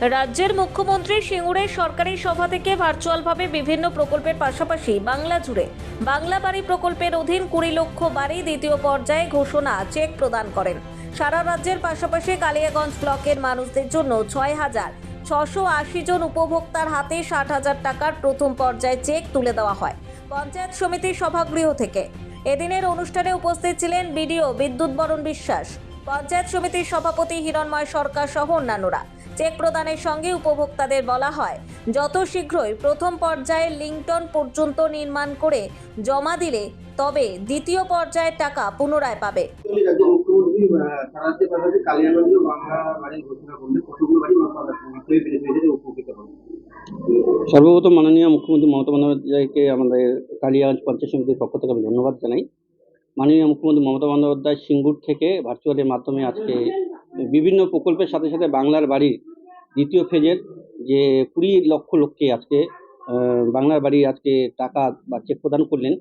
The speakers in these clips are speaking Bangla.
রাজ্যের মুখ্যমন্ত্রী সিঙ্গুরের সরকারি সভা থেকে ভার্চুয়ালভাবে বিভিন্ন প্রকল্পের পাশাপাশি বাংলা জুড়ে বাংলা বাড়ি প্রকল্পের অধীন কুড়ি লক্ষ বাড়ি দ্বিতীয় পর্যায়ে ঘোষণা চেক প্রদান করেন। সারা রাজ্যের পাশাপাশি কালিয়াগঞ্জ ব্লকের মানুষদের জন্য ছয় হাজার ছশো আশি জন উপভোক্তার হাতে ষাট হাজার টাকার প্রথম পর্যায়ে চেক তুলে দেওয়া হয়। পঞ্চায়েত সমিতির সভাগৃহ থেকে। এদিনের অনুষ্ঠানে উপস্থিত ছিলেন বিডিও বিদ্যুৎ বরণ বিশ্বাস, পঞ্চায়েত সমিতির সভাপতি হিরণময় সরকার সহ অন্যান্যরা। চেক প্রদানের সঙ্গে উপভোক্তাদের বলা হয়, যত শীঘ্রই প্রথম পর্যায়ে লিংটন পর্যন্ত নির্মাণ করে জমা দিলে তবে দ্বিতীয় পর্যায়ের টাকা পুনরায় পাবে। সর্বপ্রথম মাননীয় মুখ্যমন্ত্রী মমতা বন্দ্যোপাধ্যায়কে আমাদের কালিয়াগঞ্জ পঞ্চায়েত সমিতির পক্ষ থেকে আমি ধন্যবাদ জানাই। মাননীয় মুখ্যমন্ত্রী মমতা বন্দ্যোপাধ্যায় সিঙ্গুর থেকে ভার্চুয়ালের মাধ্যমে আজকে বিভিন্ন প্রকল্পের সাথে সাথে বাংলার বাড়ির দ্বিতীয় ফেজের যে কুড়ি লক্ষ লোককে আজকে বাংলার বাড়ি আজকে টাকা বা চেক প্রদান করলেন,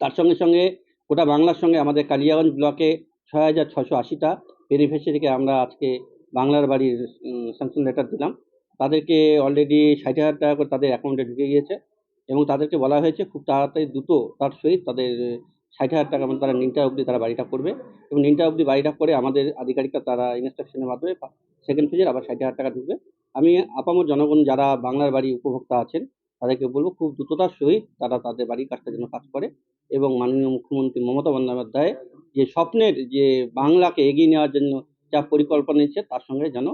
তার সঙ্গে সঙ্গে গোটা বাংলার সঙ্গে আমাদের কালিয়াগঞ্জ ব্লকে ছয় হাজার ছশো আশিটা বেনিফিশিয়ারিকে আমরা আজকে বাংলার বাড়ির স্যাংশন লেটার দিলাম। তাদেরকে অলরেডি ষাট হাজার টাকা করে তাদের অ্যাকাউন্টে ঢুকে গিয়েছে এবং তাদেরকে বলা হয়েছে খুব তাড়াতাড়ি দ্রুত তার সহিত তাদের ষাট হাজার টাকা মানে তারা নিনটা অবধি তারা বাড়িটা করবে এবং নিনটা অবধি বাড়িটা করে আমাদের আধিকারিকরা তারা ইনস্ট্রাকশনের মাধ্যমে সেকেন্ড ফেজের আবার ষাট হাজার টাকা ঢুকবে। আমি আপামর জনগণ যারা বাংলার বাড়ি উপভোক্তা আছেন, তাদেরকে বলব খুব দ্রুততার সহিত তারা তাদের বাড়ির কাজটার জন্য কাজ করে এবং মাননীয় মুখ্যমন্ত্রী মমতা বন্দ্যোপাধ্যায় যে স্বপ্নের যে বাংলাকে এগিয়ে নেওয়ার জন্য যা পরিকল্পনা নিচ্ছে, তার সঙ্গে যেন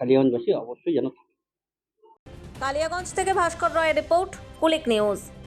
কালিয়াগঞ্জবাসী অবশ্যই যেন কালিয়াগঞ্জ থেকে ভাস্কর রয়ের রিপোর্ট, কুলিক নিউজ।